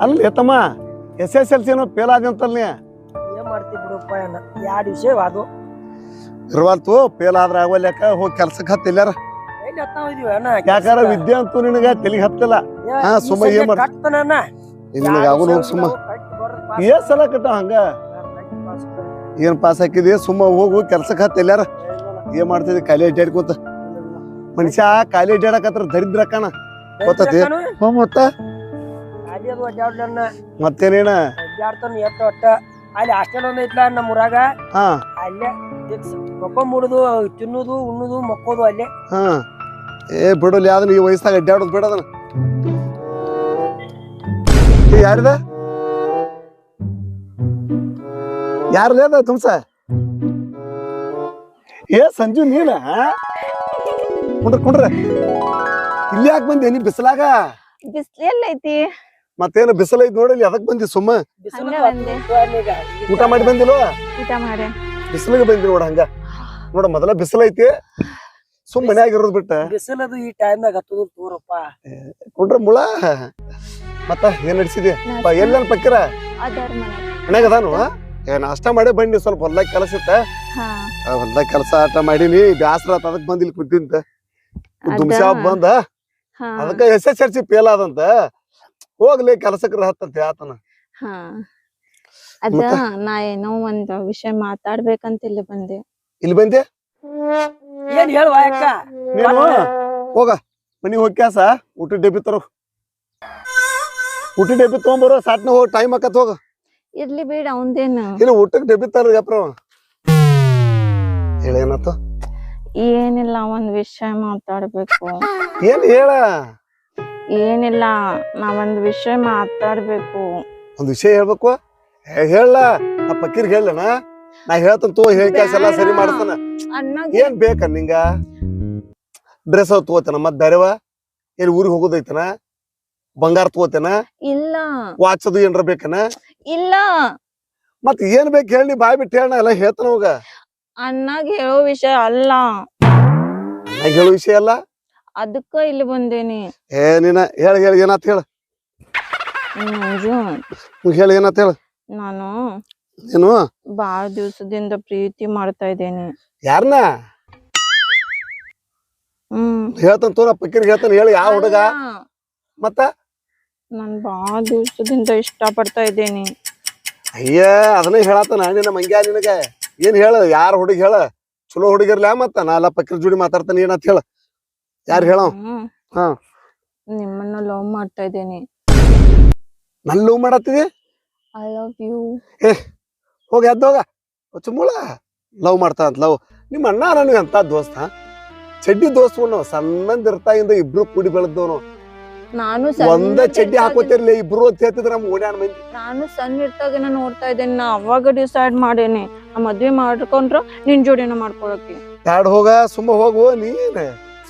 ಅಲ್ಲಿ ತಮ್ಮ S S L ಸಿನೋ ಫೇಲ್ ಆದಂತಲ್ ನೀ. ಏನ್ ಮಾಡ್ತಿ ಬಿಡಪ್ಪ ಎರಡು ವಿಷಯ ಅದು? ಇರ್ವಾಲ್ತು ಫೇಲ್ ಆದ್ರೆ ಆಗೋಲ್ಯಾಕ ಹೋಗಿ ಕೆಲ್ಸಕ್ಕೆ? ಹತ್ತಿಲ್ಲಾರ ಯಾಕಾರ ವಿದ್ಯೆ ಅಂತೂ ನಿನಗ ತಲೆಗೆ ಹತ್ತಿಲ್ಲ. ಹಾ, ಸುಮ್ಮ ಏನ್ ಮಾಡ್- ಕಟ್ತಾನ ನಿನಗ ಆಗೋದು ಹೋಗಿ ಸುಮ್ಮ. ಏ ಸಲ ಕಟ್ಟ ಹಂಗ? ಏನ್ ಪಾಸ್ ಹಾಕಿದಿ? ಸುಮ್ಮ ಹೋಗು ಕೆಲ್ಸಕ್ಕೆ ಹತ್ತಿಲ್ಲಾರ ಏನ್ ಮಾಡ್ತಿದಿ? ಖಾಲಿ ಅಡ್ಡಾಡ್ಕೋತ ಮನುಷ್ಯ ಖಾಲಿ ಅಡ್ಡಾಡಕತ್ರ ದರಿದ್ರ ಕಣ. ಗೊತ್ತತಿ? ಹ್ಞೂ ಮತ್ತ? ಅಲ್ಲಿ ಅದು ಅಡ್ಡಾಡ್ಲನ್ನ ಮತ್ತೇನೇನ? ಎತ್ತ ಒಟ್ಟ ಅಲ್ಲಿ ಹಾಸ್ಟೆಲ್ ಒಂದ್ ಐತ್ಲ ನಮ್ಮ ಊರಾಗ. ಹಾ. ಅಲ್ಲೇ ಫಿಕ್ಸ್ ಮಕ್ಕೊಂಬಿಡುದು ತಿನ್ನುದು ಉಣ್ಣುದು ಮಕ್ಕೋದು ಅಲ್ಲೇ. ಹಾ. ಏ ಬಿಡಲಿ ಅದನ್ನ ಈ ವಯಸ್ಸಾಗ ಅಡ್ಡಾಡೋದು ಬಿಡದನ ಏ ಯಾರಿದ? ಅದ ತುಮ್ಸ? ಏ ಸಂಜು ನೀನ? ಕುಂಡ್ರ ಕುಂಡ್ರ. ಇಲ್ಲಿ ಯಾಕೆ ಬಂದೆ? ನೀ ಬಿಸಿಲಾಗ? ಬಿಸ್ಲು ಎಲ್ಲೈತಿ? ಮತ್ತೇನು ಬಿಸಿಲ ನೋಡಿ ನೋಡಲಿ ಅದಕ್ ಬಂದಿ ಸುಮ್ಮ. ಊಟ ಮಾಡಿ ಬಂದಿಲ್ವ? ಊಟ ಮಾಡೆ ಬಿಸಿಲಿಗೆ ಬಂದಿ ನೋಡ ಹಂಗ. ನೋಡ ಮೊದಲ ಬಿಸಿಲೈತಿ ಸುಮ್ ಮನ್ಯಾಗ ಇರೋದ್ ಬಿಟ್ಟ. ಬಿಸಿಲದು ಈ ಟೈಮ್ದಾಗ ಹತ್ತದು ತೋರಪ್ಪ. ಕುಂಡ್ರ ಮುಳ. ಮತ್ತ ಏನ್ ನಡ್ಸಿದಿ? ಎಲ್ಲ ಪಕ್ಕರ? ಮನ್ಯಾಗ ಅದಾನು? ಏ ನಾಷ್ಟ ಮಾಡಿ ಬಂದಿ ಸ್ವಲ್ಪ ಹೊಲ್ದಾಗ ಕೆಲಸ ಇತ್ತ. ಹೊಲ್ದಾಗ ಕೆಲಸ ಆಟ ಮಾಡೀನಿ ಬ್ಯಾಸರ ಆತ ಅದಕ್ ಬಂದಿಲ್ ಕುದ್ದಿಂತ ದುಮ್ಸಾ? ಬಂದ. ಅದಕ್ಕ S S L C fail ಆದಂತ. ಹೋಗ್ಲಿ ಕೆಲಸಕ್ಕೆ ಹತ್ತಂತೆ ಆತನ. ಹಾ. ಅದ? ನಾ ಏನೋ ಒಂದ್ ವಿಷಯ ಮಾತಾಡ್ಬೇಕಂತ ಇಲ್ಲಿ ಬಂದೆ. ಇಲ್ಲಿ ಬಂದೆ? ಏನ್ ಹೇಳುವ ಅಕ್ಕ? ನೀನು? ಹೋಗ. ಮನಿ ಹೋಗ್ಯಾಸ ಕ್ಯಾಸ ಊಟ ಡಬ್ಬಿ ತರೋ. ಊಟ ಡಬ್ಬಿ ತಗೊಂಬರೋ ಸಾಟ್ನ ಹೋಗ ಟೈಮ್ ಆಕತ್ ಹೋಗ. ಇರ್ಲಿ ಬೇಡ ಅವಂದೇನು. ಇಲ್ಲ ಊಟಕ್ಕೆ ಡಬ್ಬಿ ತರ ಗಪ್ರ ಹೇಳೇನತ್ತು? ಏನಿಲ್ಲ ಒಂದ್ ವಿಷಯ ಮಾತಾಡ್ಬೇಕು. ಏನ್ ಹೇಳ? ಏನಿಲ್ಲ ನಾವೊಂದು ವಿಷಯ ಮಾತಾಡ್ಬೇಕು. ಒಂದು ವಿಷಯ ಹೇಳ್ಬೇಕು? ಹೇಳ. ನಾ ಪಕ್ಕೀರ್ಗೆ ಹೇಳಣ ನಾ ಹೇಳ್ತಾನ ತೋ ಹೇಳ್ಕ್ಯಾಸ ಎಲ್ಲಾ ಸರಿ ಮಾಡ್ತಾನ ಅಣ್ಣಗ್ ಏನ್ ಬೇಕ ನಿಂಗ? ಡ್ರೆಸ್ ತಗೋತೇನ ಮತ್ ದರವ ಏನ್ ಊರಿಗೆ ಹೋಗೋದೈತನ? ಬಂಗಾರ ತಗೋತೇನ? ಇಲ್ಲ. ವಾಚ್ ಅದು ಏನ್ರ ಬೇಕನ? ಇಲ್ಲ. ಮತ್ ಏನ್ ಬೇಕು ಹೇಳಿ ಬಾಯ್ ಬಿಟ್ಟು ಹೇಳ ಎಲ್ಲ ಹೇಳ್ತಾನ ಹೋಗ ಅಣ್ಣಗ್ ಹೇಳೋ ವಿಷಯ ಅಲ್ಲ. ನಾ ಹೇಳೋ ವಿಷಯ ಅಲ್ಲ? ಅದಕ್ಕ ಇಲ್ಲಿ ಬಂದೇನಿ. ಏ ನೀನ ಹೇಳ ಹೇಳ ಏನಾತ್ ಹೇಳ. ಮಂಜು. ಹೇಳ ಏನಾತ್ ಹೇಳ. ನಾನು ಏನು ಬಾಳ ದಿವಸದಿಂದ ಪ್ರೀತಿ ಮಾಡ್ತಾ ಇದ್ದೇನೆ. ಯಾರನ್ನ ಹ್ಮ್. ಹೇಳ್ತಾನ ತೋರ ಪಕ್ಕಿರ್ ಹೇಳ್ತಾನ ಹೇಳಿ ಯಾವ ಹುಡುಗ? ಮತ್ತ? ನಾನ್ ಬಾಳ ದಿವಸದಿಂದ ಇಷ್ಟ ಪಡ್ತಾ ಇದ್ದೇನೆ. ಅಯ್ಯ ಅದನ್ನ ಹೇಳತ್ತಾನ ನಿನ್ನ ಮಂಗ್ಯಾ ನಿನಗ. ಏನ್ ಹೇಳ ಯಾರ ಹುಡುಗ ಹೇಳ. ಚಲೋ ಹುಡುಗಿರ್ಲ ಮತ್ತ? ನಾ ಎಲ್ಲ ಪಕ್ಕೀರ್ ಜೋಡಿ ಮಾತಾಡ್ತಾನೆ ಏನಂತ ಹೇಳ. ಯಾರು ಹೇಳ. ಹಾ. ನಿಮ್ಮನ್ನ ಲವ್ ಮಾಡ್ತಾ ಇದ್ದೇನೆ. ನನ್ ಲವ್ ಮಾಡತ್ತಿದೆ? ಐ ಲವ್ ಯು ಹೋಗಿ ಎದ್ದೋಗ ಚುಮ್ಮುಳ ಲವ್ ಮಾಡ್ತಾ ಅಂತ ಲವ್ ನಿಮ್ಮ ಅಣ್ಣ ನನಗೆ ಅಂತ ದೋಸ್ತ ಚಡ್ಡಿ ದೋಸ್ತ ಸಣ್ಣಂದಿರ್ತಾಯಿಂದ ಇಬ್ರು ಕೂಡಿ ಬೆಳೆದವನು. ನಾನು ಒಂದ ಚಡ್ಡಿ ಹಾಕೋತಿರ್ಲಿ ಇಬ್ರು ಅಂತ ಹೇಳ್ತಿದ್ರ ನಮ್ ಓಡ್ಯಾಣ ಮಂದಿ. ನಾನು ಸಣ್ಣ ಇರ್ತಾಗ ನೋಡ್ತಾ ಇದ್ದೇನೆ. ನಾ ಅವಾಗ ಡಿಸೈಡ್ ಮಾಡೇನಿ. ನಾ ಮದ್ವೆ ಮಾಡ್ಕೊಂಡ್ರ ನಿನ್ ಜೋಡಿನ ಮಾಡ್ಕೊಳಕ್ಕೆ. ಬ್ಯಾಡ್ ಹೋಗ ಸುಮ್ಮ ಹೋಗುವ ನೀನ್.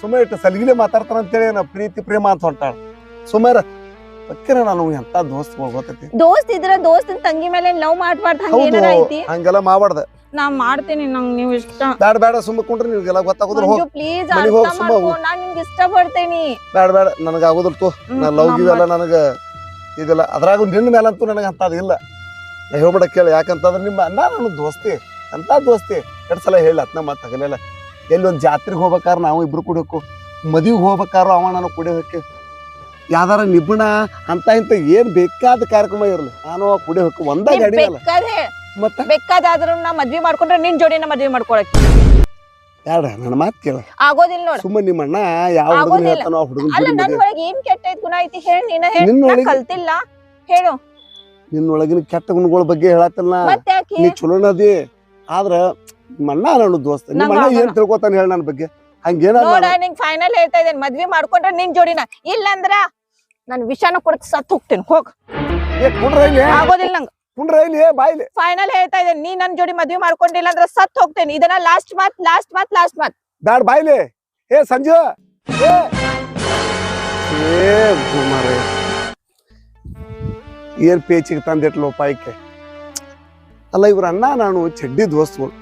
ಸುಮ್ಮ ಇಟ್ಟು ಸಲಿಗಿಲೆ ಮಾತಾಡ್ತಾರ ಅಂತೇಳಿ ನಾ ಪ್ರೀತಿ ಪ್ರೇಮ ಅಂತ ಹೊಂಟಾಳ. ಸುಮಾರ ಅಕ್ಕಿರ ನಾನು ಎಂತ ದೋಸ್ತ್ ಗೊತ್ತೈತಿ? ದೋಸ್ತ್ ಇದ್ರ ದೋಸ್ತನ್ ತಂಗಿ ಮೇಲೆ ಲವ್ ಮಾಡ್ಬಾರ್ದು ಹಂಗ ಏನಾರ ಐತಿ? ಹಂಗೆಲ್ಲ ಮಾಡ್ಬಾರ್ದ. ನಾ ಮಾಡ್ತೀನಿ ನಂಗ್ ನೀವ್ ಇಷ್ಟ. ಬ್ಯಾಡ ಬ್ಯಾಡ ಸುಮ್ಮ ಕುಂಡ್ರಿ ನಿಮ್ಗೆಲ್ಲ ಗೊತ್ತಾಗೋದ್ರ ಹೋಗ್. ಪ್ಲೀಸ್ ಮನೆಗ್ ಹೋಗ್ ಸುಮ್ಮ ಹೋಗ್. ನಾನ್ ನಿನ್ಗೆ ಇಷ್ಟ ಪಡ್ತೇನಿ ಬ್ಯಾಡ ಬ್ಯಾಡ ನನಗ ಆಗೋದಿಲ್ಲ ತೋ. ನಾ ಲವ್ ಗಿವೆಲ್ಲ ನನಗ ಇದಿಲ್ಲ. ಅದ್ರಾಗ ನಿನ್ನ ಮೇಲಂತೂ ನನಗೆ ಅಂತ ಇಲ್ಲ. ನಾ ಹೇಳ್ಬಿಡ ಕೇಳಿ. ಯಾಕಂತಂದ್ರೆ ನಿಮ್ಮ ಅಣ್ಣ ನನ್ನ ದೋಸ್ತಿ. ಅಂತ ದೋಸ್ತಿ? ಎರಡ್ ಸಲ ಹೇಳಿ ಅತ್ನ ಮತ್ತೆ ಹಗಲೆಲ್ಲ ಎಲ್ಲಿ ಒಂದ್ ಜಾತ್ರೆಗೆ ಹೋಗ್ಬೇಕಾದ್ರೆ ನಾವು ಇಬ್ರು ಕೂಡ ಹೋಗ್ಕು ಮದುವೆಗೆ ಹೋಗ್ಬೇಕಾದ್ರು ಅವ ನಾನು ಕುಡಿಯೋಕೆ ಹೋಗಿ ಯಾವ್ದಾರ ನಿಬ್ಬಣ ಅಂತ ಇಂತ ಏನ್ ಬೇಕಾದ ಕಾರ್ಯಕ್ರಮ ಇರಲಿ. ನಾನು ಕುಡಿ ಹೋಗಿ ಒಂದ ಗಾಡಿ ಅಲ್ಲ. ಬೇಕಾದ್ರೆ ಮತ್ತ? ಬೇಕಾದಾದ್ರೂ ನಾ ಮದ್ವೆ ಮಾಡ್ಕೊಂಡ್ರೆ ನಿನ್ ಜೋಡಿನ ಮದ್ವೆ ಮಾಡ್ಕೊಳಕ್ಕೆ. ಬ್ಯಾಡ ನನ್ನ ಮಾತು ಕೇಳ. ಆಗೋದಿಲ್ಲ ನೋಡು. ಸುಮ್ಮ ನಿಮ್ಮ ಅಣ್ಣ ಯಾವ ಹುಡುಗನ. ಹೇಳ್ತಾನೋ ಆ ಹುಡುಗನ ಅಲ್ಲ ಜೋಡಿ ನನ್ ಮದ್ವೆ. ಒಳಗೆ ಏನ್ ಕೆಟ್ಟ ಐತ್ ಗುಣ ಐತಿ ಹೇಳಿ ನೀನ ಹೇಳಿ. ಕಲ್ತಿಲ್ಲ. ಹೇಳು. ನಿನ್ನೊಳಗಿನ ಕೆಟ್ಟ ಗುಣಗಳ ಬಗ್ಗೆ ಹೇಳತ್ತಲ್ಲ. ನೀ ಚಲೋನದಿ. ಆದ್ರ ಮಣ್ಣ ನಾನು ದೋಸ್ತ ನಿಮ್ಮ ಅಣ್ಣ ಏನ್ ಆಗಲ್ಲ. ಹೇಳ ನನ್ನ ಬಗ್ಗೆ? ಹಂಗೇನ ನೋಡ ನಿಂಗ್ ಫೈನಲ್ ಹೇಳ್ತಾ ಇದ್ದೇನೆ. ಮದ್ವೆ ಮಾಡ್ಕೊಂಡ್ರೆ ನಿನ್ ಜೋಡಿನ. ಇಲ್ಲಂದ್ರ ನನ್ ವಿಷಾನ ಕೊಡಕ್ ಸತ್ ಹೋಗ್ತೇನೆ. ಹೋಗ್. ಕುಂಡ್ರ ಇಲ್ಲಿ. ಆಗೋದಿಲ್ಲ ನಂಗ್. ಕುಂಡ್ರ ಇಲ್ಲಿ ಬಾಯ್ಲಿ. ಫೈನಲ್ ಹೇಳ್ತಾ ಇದ್ದೇನೆ. ನೀ ನನ್ ಜೋಡಿ ಮದ್ವೆ ಮಾಡ್ಕೊಂಡಿಲ್ಲ ಅಂದ್ರೆ ಸತ್ ಹೋಗ್ತೇನೆ. ಇದನ್ನ ಲಾಸ್ಟ್ ಮಾತ್ ಲಾಸ್ಟ್ ಮಾತ್ ಲಾಸ್ಟ್ ಮಾತ್ ಬ್ಯಾಡ್ ಬಾಯ್ಲಿ. ಏ ಸಂಜು. ಏ. ಏ ಗುಮಾರೆ. ಏನ್ ಪೇಚಿಗೆ ತಂದಿಟ್ಲು ಪಾಯ್ಕೆ? ಅಲ್ಲ ಇವ್ರ ಅಣ್ಣ ನಾನು ಚಡ್ಡಿ ದೋಸ್ತಗಳು.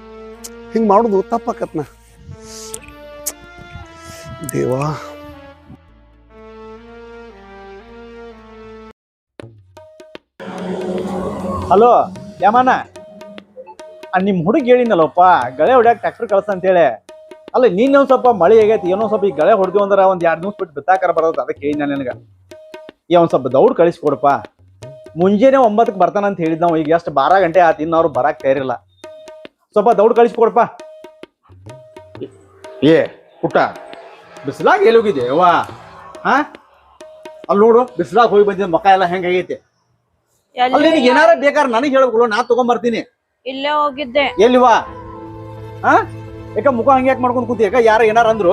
ಹಿಂಗ್ ಮಾಡುದು ತಪ್ಪಾಕತ್ನ. ದೇವಾ. ಹಲೋ ಯಮನ ನಿಮ್ಮ ಹುಡುಗ ಹೇಳಿನಲ್ಲಪ್ಪ ಗಳೆ ಹೊಡ್ಯಾಕ ಟ್ರ್ಯಾಕ್ಟರ್ ಕಳ್ಸ ಅಂತೇಳಿ. ಅಲ್ಲ, ನೀನ್ ಸ್ವಲ್ಪ ಮಳೆ ಆಗೈತಿ ಏನೋ ಸ್ವಲ್ಪ ಈ ಗಳೆ ಹೊಡೆದು ಅಂದ್ರ ಒಂದ್ ಎರಡು ನಿಮಿಷ ಬಿಟ್ಟು ಬಿತ್ತಾಕರ ಬರೋದು ಅದಕ್ಕೆ ಹೇಳಿ ನಾನು ನಿನಗ. ಈ ಒಂದ್ ಸ್ವಲ್ಪ ದೌಡ್ ಕಳಿಸ್ಕೊಡಪ್ಪ. ಮುಂಜಾನೆ ಒಂಬತ್ತಕ್ಕೆ ಬರ್ತಾನಂತ ಹೇಳಿದ್ ನಾವು, ಈಗ ಎಷ್ಟು ಬಾರ ಗಂಟೆ ಆತು ಇನ್ನು ಅವ್ರು ಬರಕ್ಕೆ ತಯಾರಿಲ್ಲ. ಸ್ವಲ್ಪ ದೌಡ್ ಕಳಿಸ್ಕೊಡಪ್ಪ ಏ ಪುಟ್ಟ. ಬಿಸಿಲಾಗ ಎಲ್ಲಿ ಹೋಗಿದ್ದೆ ಯವ್ವ? ಹಾ? ಅಲ್ಲಿ ನೋಡು ಬಿಸಿಲಾಗ ಹೋಗಿ ಬಂದಿದ್ದ ಮಕ ಎಲ್ಲ ಹೆಂಗಾಗೈತಿ ಅಲ್ಲಿ ನಿನಗೆ ಏನಾರ ಬೇಕಾದ್ರೆ ನನಗೆ ಹೇಳ್ಬೇಕು ನಾ ತಗೊಂಬರ್ತೀನಿ. ಇಲ್ಲೇ ಹೋಗಿದ್ದೆ. ಎಲ್ಲಿವಾ ಹಾ? ಯಾಕ ಮುಖ ಹಂಗೆ ಯಾಕೆ ಮಾಡ್ಕೊಂಡ್ ಕೂತಿ ಯಾಕ ಯಾರ ಏನಾರ ಅಂದ್ರು?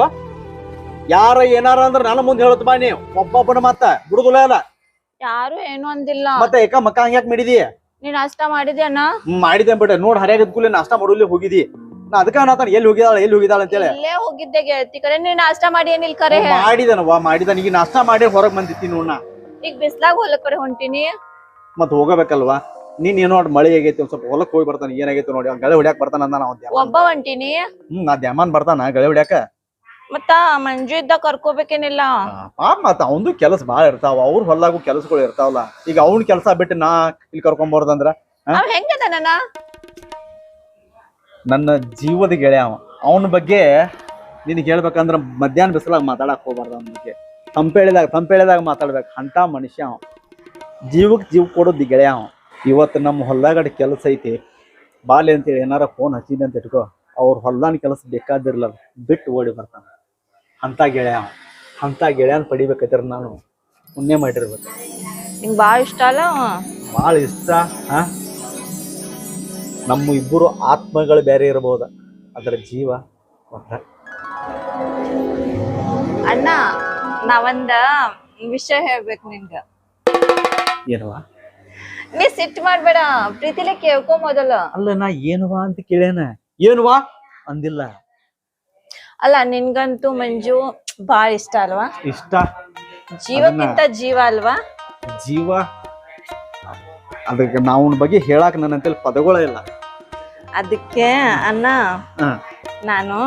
ಯಾರ ಏನಾರ ಅಂದ್ರ ನನ್ನ ಮುಂದೆ ಹೇಳತ್ ಬಾ ನೀ. ಒಬ್ಬೊಬ್ಬನ ಮತ್ತ ಬಿಡುದಿಲ್ಲ ಅಲ್ಲ. ಯಾರು ಏನು ಅಂದಿಲ್ಲ. ಮತ್ತೆ ಯಾಕ ಮಕ್ಕ ಹಂಗ್ಯಾಕ್ ಮಾಡಿದಿ? ನೀನ್ ನಾಷ್ಟ ಮಾಡಿದ್ಯಾ ನಾ ಮಾಡಿದೆ ಬಿಡ. ನೋಡ್ ಹರಿಯಾಗದ ಕೂಲಿ ನಾಷ್ಟ ಮಾಡೋಲಿ ಹೋಗಿದಿ ನಾ ಅದಕ್ಕ ಅನ್ನತಾನ ಎಲ್ಲಿ ಹೋಗಿದಾಳ ಎಲ್ಲಿ ಹೋಗಿದಾಳ ಅಂತೇಳಿ. ಇಲ್ಲೇ ಹೋಗಿದ್ದೆ ಗೆಳತಿ ಕರೆ. ನೀ ನಾಷ್ಟ ಮಾಡಿ ಏನಿಲ್ ಕರೆ? ಮಾಡಿದನವ್ವ ಮಾಡಿದನ ಈಗ ನಾಷ್ಟ ಮಾಡಿ ಹೊರಗ್ ಬಂದಿತ್ತಿ ನೋಡ್ ನಾ. ಈಗ ಬಿಸ್ಲಾಗ ಹೊಲಕ್ ಕಡೆ ಹೊಂಟಿನಿ. ಮತ್ ಹೋಗಬೇಕಲ್ವಾ? ನೀನ್ ಏನ್ ನೋಡ್ ಮಳಿ ಆಗೈತಿ ಒಂದ್ ಸ್ವಲ್ಪ ಹೊಲಕ್ ಹೋಗಿ ಬರ್ತಾನ ಏನಾಗೈತಿ ನೋಡಿ ಗಳೆ ಹೊಡ್ಯಾಕ್ ಬರ್ತಾನ ನಾನು ಒಬ್ಬ ಹೊಂಟಿನಿ. ಹ್ಮ್ ನಾ ದ್ಯಾಮನ್ ಬರ್ತಾನ ಗಳೆ ಹೊಡ್ಯಾಕ. ಮತ್ತ ಮಂಜು ಇದ್ದ ಕರ್ಕೋಬೇಕೇನಿಲ್ಲ? ಪಾಪ ಮತ್ತ ಅವಂದು ಕೆಲಸ ಬಾಳ ಇರ್ತಾವ ಅವ್ರ ಹೊಲ್ಲಾಗು ಕೆಲಸಗಳು ಇರ್ತಾವಲ್ಲ ಈಗ ಅವ್ನ ಕೆಲಸ ಬಿಟ್ಟು ನಾ ಇಲ್ಲಿ ಕರ್ಕೊಂಬಾರ್ದಂದ್ರ ಅವ್ ಹೆಂಗದ ನನ್ನ ನನ್ನ ಜೀವದ ಗೆಳೆಯ ಅವ. ಅವನ ಬಗ್ಗೆ ನಿನಗೆ ಹೇಳ್ಬೇಕಂದ್ರ ಮಧ್ಯಾಹ್ನ ಬಿಸಿಲಾಗ ಮಾತಾಡಕ್ ಹೋಗ್ಬಾರ್ದು ಅವನ ಬಗ್ಗೆ. ತಂಪೇಳಿದಾಗ ತಂಪೇಳಿದಾಗ ಮಾತಾಡ್ಬೇಕು ಅಂತ ಮನುಷ್ಯ ಅವ. ಜೀವಕ್ಕೆ ಜೀವ ಕೊಡೋದು ಗೆಳೆಯ ಅವ. ಇವತ್ತು ನಮ್ಮ ಹೊಲ್ದಾಗಡೆ ಕೆಲಸ ಐತಿ ಬಾಲಿ ಅಂತೇಳಿ ಏನಾರ ಫೋನ್ ಹಚ್ಚಿದೆ ಅಂತ ಇಟ್ಕೋ ಅವ್ರ ಹೊಲ್ದಾನ ಕೆಲಸ ಬೇಕಾದಿರ್ಲ ಬಿಟ್ಟು ಓಡಿ ಬರ್ತಾನ. ಅಂತ ಗೆಳೆಯ ಅಂತ ಗೆಳೆಯನ್ ಪಡಿಬೇಕಾದ್ರೆ ನಾನು ಪುಣ್ಯ ಮಾಡಿರ್ಬೇಕು. ನಿಂಗೆ ಭಾಳ ಇಷ್ಟ ಅಲ್ಲ? ಭಾಳ ಇಷ್ಟ ಹಾ ನಮ್ಮ ಇಬ್ಬರು ಆತ್ಮಗಳು ಬೇರೆ ಇರಬಹುದು ಅದರ ಜೀವ ಒಂದ. ಅಣ್ಣ ನಾವಂದ ವಿಷಯ ಹೇಳ್ಬೇಕು ನಿನ್ಗ ಏನವ ನೀ ಸಿಟ್ಟು ಮಾಡ್ಬೇಡ ಪ್ರೀತಿಲೆ ಕೇಳ್ಕೊ ಮೊದಲು ಅಲ್ಲ ನಾ ಏನವಾ ಅಂತ ಕೇಳೇನ ಏನವಾ ಅಂದಿಲ್ಲ. ಅಲ್ಲ ನಿನ್ಗಂತೂ ಮಂಜು ಬಾಳ ಇಷ್ಟ ಅಲ್ವಾ? ಇಷ್ಟ? ಜೀವಕ್ಕಿಂತ ಜೀವ ಅಲ್ವಾ? ಜೀವ? ಅದಕ್ಕೆ ನಾವು ಬಗ್ಗೆ ಹೇಳಾಕ ನನ್ನಂತಲ್ಲಿ ಪದಗಳ ಇಲ್ಲ. ಅದಕ್ಕೆ ಅಣ್ಣ ನಾನು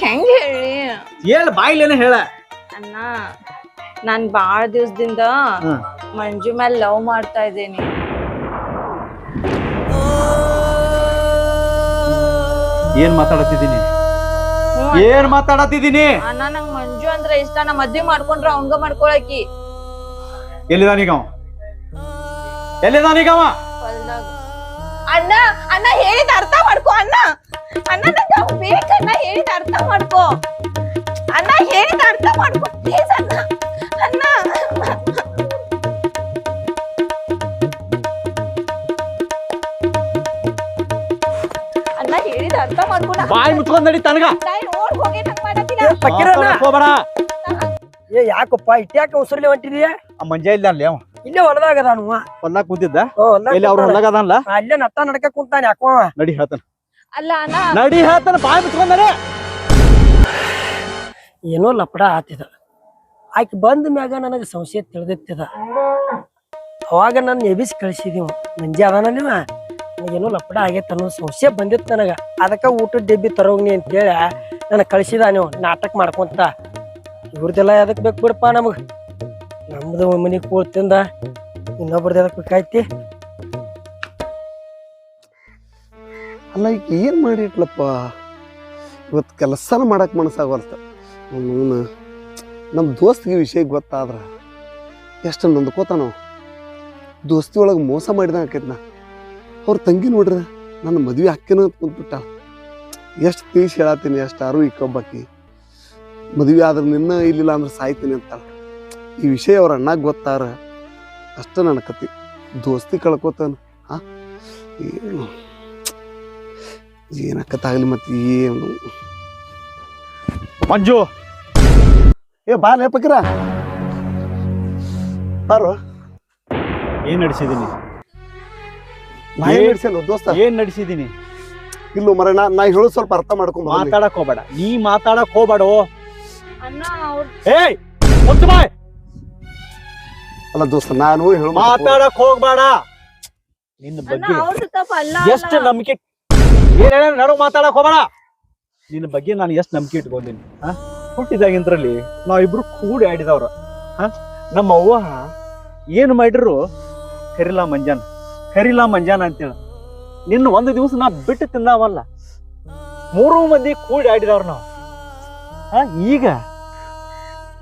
ಹೆಂಗ್ ಹೇಳಿ? ಹೇಳ ಬಾಯಿಲೇನೆ ಹೇಳ. ಅಣ್ಣ ನಾನ್ ಬಾಳ ದಿವಸದಿಂದ ಮಂಜು ಮೇಲೆ ಲವ್ ಮಾಡ್ತಾ ಇದ್ದೀನಿ. ಏನ್ ಮಾತಾಡತಿದ್ದೀನಿ. ಏನ್ ಮಾತಾಡತಿದ್ದೀನಿ ಅಣ್ಣ ನಂಗ್ ಮಂಜು ಅಂದ್ರೆ ಇಷ್ಟ. ನಾ ಮದ್ವೆ ಮಾಡ್ಕೊಂಡ್ರ ಅವಂಗ ಮಾಡ್ಕೊಳಕಿ. ಎಲ್ಲಿದಾನೀಗ ಎಲ್ಲಿದಾನೀಗ ಅಣ್ಣ ಅಣ್ಣ ಹೇಳಿದ ಅರ್ಥ ಮಾಡ್ಕೋ ಅಣ್ಣ. ಅಣ್ಣ ನಂಗ ಬೇಕಣ್ಣ ಹೇಳಿದ ಅರ್ಥ ಮಾಡ್ಕೋ. ಅಣ್ಣ ಹೇಳಿದ ಅರ್ಥ ಮಾಡ್ಕೋ ಪ್ಲೀಸ್ ಅಣ್ಣ. ಅಣ್ಣ. ಏ ಪಕ್ಕಿರಣ್ಣ. ಮಾತಾಡಕ್ ಹೋಗ್ಬೇಡ. ಏ ಯಾಕಪ್ಪ ಇಟ್ಯಾಕ ಉಸಿರ್ಲಿ ಹೊಂಟಿದೀಯ? ಆ ಮಂಜ ಇಲ್ಲ ಅಲ್ಲಿ ಅವ. ಇಲ್ಲೇ ಹೊಲದಾಗ ಅದಾನು ಹೊಲ್ಲಾಗ ಕೂತಿದ್ದ? ಓ, ಹೊಲ್ದಾಗ ಎಲ್ಲಿ ಅವ್ರ ಅದಾನಲ್ಲ ಅಲ್ಲೇ ನತ್ತ ನಡಕ ಕುಂತಾನ ಯಾಕೋ ನಡಿ ಹೇಳ್ತಾನ. ಅಲ್ಲ ಅಣ್ಣ. ನಡಿ ಹೇಳ್ತಾನ ಬಾಯ್ ಮುಚ್ಕೊಂಡ್ ನಡಿ ಏನೋ ಲಪಡ ಆತಿದ. ಆಕೆ ಬಂದ ಮ್ಯಾಗ ನನಗೆ ಸಂಶಯ ತಿಳಿದಿತ್ತಿದ. ಅವಾಗ ನನ್ನ ಎಬಿಸಿ ಕಳಿಸಿದೀವ. ಮಂಜೆ ಅದಾನಲ್ಲಿವ ನನಗೇನೋ ಲಪಡ ಆಗೈತೆ ಅನ್ನೋ ಸಂಶಯ ಬಂದಿತ್ತು ನನಗೆ. ಅದಕ್ಕೆ ಊಟದ ಡಬ್ಬಿ ತರೋಗ್ನಿ ಅಂತೇಳಿ ನನಗೆ ಕಳಿಸಿದ ನೀವು, ನಾಟಕ ಮಾಡ್ಕೊಂತ. ಇವ್ರದೆಲ್ಲ ಎದಕ್ಕೆ ಬೇಕು ಬಿಡಪ್ಪ ನಮಗೆ? ನಮ್ದು ಮನೆಗೆ ಕೂಳ್ತಿಂದ ಇನ್ನೊಬ್ರದ್ದು ಕಾಯ್ತಿ ಬೇಕಾಯ್ತಿ? ಅಲ್ಲ, ಈಗ ಏನು ಮಾಡಿಟ್ಲಪ್ಪ? ಇವತ್ತು ಕೆಲಸನ ಮಾಡಕ್ಕೆ ಮನಸ್ಸಾಗವಲ್ತ ಅವನು, ನಮ್ಮ ದೋಸ್ತಿಗೆ ವಿಷಯ ಗೊತ್ತಾದ್ರೆ ಎಷ್ಟು ನೊಂದ್ಕೋತಾನೋ. ದೋಸ್ತಿ ಒಳಗೆ ಮೋಸ ಮಾಡಿದಂಗೆ ಆಕೈತೆ ನಾ ಅವ್ರ ತಂಗಿ ನೋಡ್ರಿ, ನನ್ನ ಮದುವೆ ಹಾಕಿನ ಕುಂತ್ಬಿಟ್ಟ. ಎಷ್ಟು ತಿಳಿಸಿ ಹೇಳತ್ತೀನಿ ಎಷ್ಟು ಈ ಇಕ್ಕೊಬ್ಬಾಕಿ. ಮದ್ವೆ ಆದ್ರೆ ನಿನ್ನ ಇಲ್ಲಿಲ್ಲ ಅಂದ್ರೆ ಸಾಯ್ತೀನಿ ಅಂತಾಳ. ಈ ವಿಷಯ ಅವ್ರ ಅಣ್ಣ ಗೊತ್ತಾರ, ಅಷ್ಟ ನನ್ನ ಕತಿ. ದೋಸ್ತಿ ಕಳ್ಕೊತಾನ. ಹಾ ಏನು? ಏನಕ್ಕತ್ತಾಗಲಿ ಮತ್ತೆ ಏನು? ಮಂಜು! ಏ, ಬಾ ಲೇ ಪಕ್ಕಿರ. ಬಾರು. ಏನ್ ನಡೆಸಿದೀನಿ? ಏನ್ ನಡೆಸಿದೀನಿ? ಇಲ್ಲ ಮರ ನಾ ನಾ ಹೇಳೋದು ಸ್ವಲ್ಪ ಅರ್ಥ ಮಾಡ್ಕೊಂಡು. ಮಾತಾಡಕ್ ಹೋಗ್ಬೇಡ. ನೀ ಮಾತಾಡಕ್ ಹೋಗ್ಬೇಡ? ಏಯ್ ಮುಚ್ಚು ಬಾಯ್. ಅಲ್ಲ ದೋಸ್ತ ನಾನು ಹೇಳು ಮಾತಾಡಕ್ ಹೋಗ್ಬೇಡ. ನಿನ್ನ ಬಗ್ಗೆ ಎಷ್ಟು ನಂಬಿಕೆ ಏನ್ ಹೇಳ ನಡು ಮಾತಾಡಕ್ ಹೋಗ್ಬೇಡ. ನಿನ್ನ ಬಗ್ಗೆ ನಾನು ಎಷ್ಟು ನಂಬಿಕೆ ಇಟ್ಕೊಂಡಿನಿ ಹಾ? ಹುಟ್ಟಿದಾಗಿಂದ್ರಲ್ಲಿ ನಾವಿಬ್ರು ಕೂಡಿ ಆಡಿದವ್ರ ಹಾ? ನಮ್ಮ ಅವ್ವ ಏನು ಮಾಡಿದ್ರು? ಕರಿಲಾ ಮಂಜಾನ. ಕರಿಲಾ ಮಂಜಾನ ಅಂತೇಳಿ. ನಿನ್ನ ಒಂದು ದಿವಸ ನಾ ಬಿಟ್ಟು ತಿಂದಾವಲ್ಲ. ಮೂರು ಮಂದಿ ಕೂಡಿ ಆಡಿದವ್ರು ನಾವು. ಹಾ ಈಗ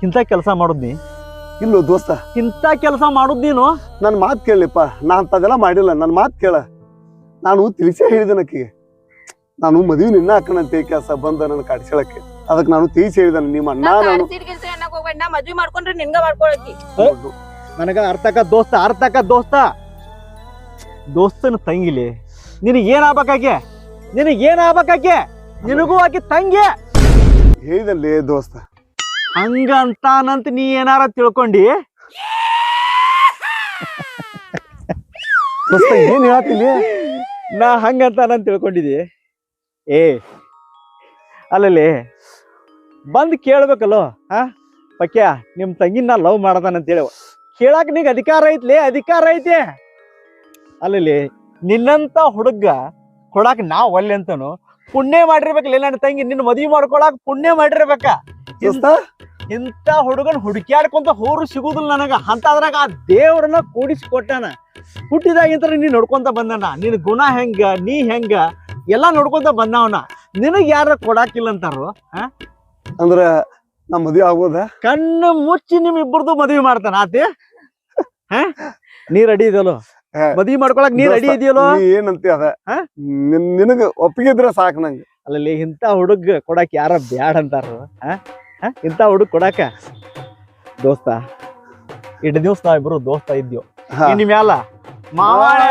ಇಂಥ ಕೆಲಸ ಮಾಡೋದ್ ಇಲ್ಲ ಇಲ್ಲೋ ದೋಸ್ತ. ಇಂಥ ಕೆಲಸ ಮಾಡೋದ್ ನೀನು? ನನ್ನ ಮಾತು ಕೇಳಿಪ್ಪ ನಾ ಅಂತದೆಲ್ಲ ಮಾಡಿಲ್ಲ. ನನ್ನ ಮಾತು ಕೇಳ. ನಾನು ತಿಳಿಸೇ ಹೇಳಿದೆ ಆಕಿಗೆ ನಾನು ಮದುವೆ ನಿನ್ನ ಹಾಕಣಂತೆ ಕೆಲಸ ಬಂದ ನನ್ನ ಕಾಡಿಸಳಕ್ಕೆ ಅದಕ್ಕೆ ನಾನು ತಿಳಿಸಿ ಹೇಳಿದನು. ನಿಮ್ಮ ಅಣ್ಣ ನಾನು ಮದ್ವಿ ಮಾಡ್ಕೊಂಡ್ರೆ ನಿನ್ಗ ಮಾಡ್ಕೊಳಕಿ ನನಗ ಅರ್ಥಕ ದೋಸ್ತ ಅರ್ಥಕ ದೋಸ್ತ. ದೋಸ್ತನ ತಂಗಿಲಿ. ನಿನಗೆ ಏನ್ ಆಗ್ಬೇಕಾಗೆ ನಿನಗೆ ಏನ್ ಆಗ್ಬೇಕಾಗೆ ನಿನಗೂ ಆಕಿ ತಂಗಿ. ಹೇಳಿದಲ್ಲಿ ದೋಸ್ತ. ಹಂಗಂತಾನಂತ ನೀ ಏನಾರ ತಿಳ್ಕೊಂಡಿ. ದೋಸ್ತ ಏನ್ ಹೇಳ್ತೀನಿ ನಾ ಹಂಗಂತಾನಂತ ತಿಳ್ಕೊಂಡಿದಿ ಏ ಅಲ್ಲಲ್ಲಿ ಬಂದು ಕೇಳ್ಬೇಕಲ್ಲೋ ಹಾ ಪಕ್ಯ ನಿಮ್ ತಂಗಿನ ನಾ ಲವ್ ಮಾಡತಾನಂತೇಳಿ ಕೇಳಾಕ ನಿಂಗೆ ಅಧಿಕಾರ ಐತ್ಲೇ ಅಧಿಕಾರ ಐತಿ. ಅಲ್ಲಲ್ಲಿ ನಿನ್ನಂತ ಹುಡುಗ ಕೊಡಾಕ ನಾ ಒಲ್ಲೆ ಅಂತನು ಪುಣ್ಯ ಮಾಡಿರ್ಬೇಕಲ್ಲ ನನ್ನ ತಂಗಿ ನಿನ್ನ ಮದ್ವಿ ಮಾಡ್ಕೊಳಕ್ ಪುಣ್ಯ ಮಾಡಿರ್ಬೇಕ. ಇಂತ ಇಂಥ ಹುಡುಗನ್ ಹುಡುಕ್ಯಾಡ್ಕೊಂತ ಹೋರು ಸಿಗುದಿಲ್ಲ ನನಗ. ಅಂತದ್ರಾಗ ಆ ದೇವ್ರನ್ನ ಕೂಡಿಸಿ ಕೊಟ್ಟಾನ ಹುಟ್ಟಿದಾಗಿಂತ ನೀ ನೋಡ್ಕೊಂತ ಬಂದನ. ನಿನ್ ಗುಣ ಹೆಂಗ ನೀ ಹೆಂಗ ಎಲ್ಲಾ ನೋಡ್ಕೊಂತ ಬಂದವನ. ನಿನಗ್ ಯಾರ ಕೊಡಾಕಿಲ್ಲ ಅಂತಾರು ಅಂದ್ರ ನಾ ಮದುವೆ ಆಗ್ಬೋದ? ಕಣ್ಣು ಮುಚ್ಚಿ ನಿಮ್ ಇಬ್ಬರದು ಮದ್ವಿ ಮಾಡ್ತಾನ ಆತಿ? ಹ ನೀ ರೆಡಿ ಇದೆಯಲ್ಲೋ? ಹೇ. ಮದ್ವಿ ಮಾಡ್ಕೊಳಕ್ ನೀ ರೆಡಿ ಇದೆಯಲ್ಲೋ? ಏನಂತಿ ಅದ? ನಿನಗ ಒಪ್ಪಿಗೆ ಇದ್ರೆ ಸಾಕು ನಂಗೆ. ಅಲ್ಲಲ್ಲಿ ಇಂತ ಹುಡುಗ ಕೊಡಾಕ ಯಾರ ಬ್ಯಾಡ ಅಂತಾರ ಇಂತ ಹುಡುಗ ಕೊಡಾಕ? ದೋಸ್ತ ಇಡ್ ದಿವ್ಸ ನಾವಿಬ್ರು ದೋಸ್ತ ಇದ್ಯೋ. ಇನ್ ಮ್ಯಾಲ ಮಾವಾಳ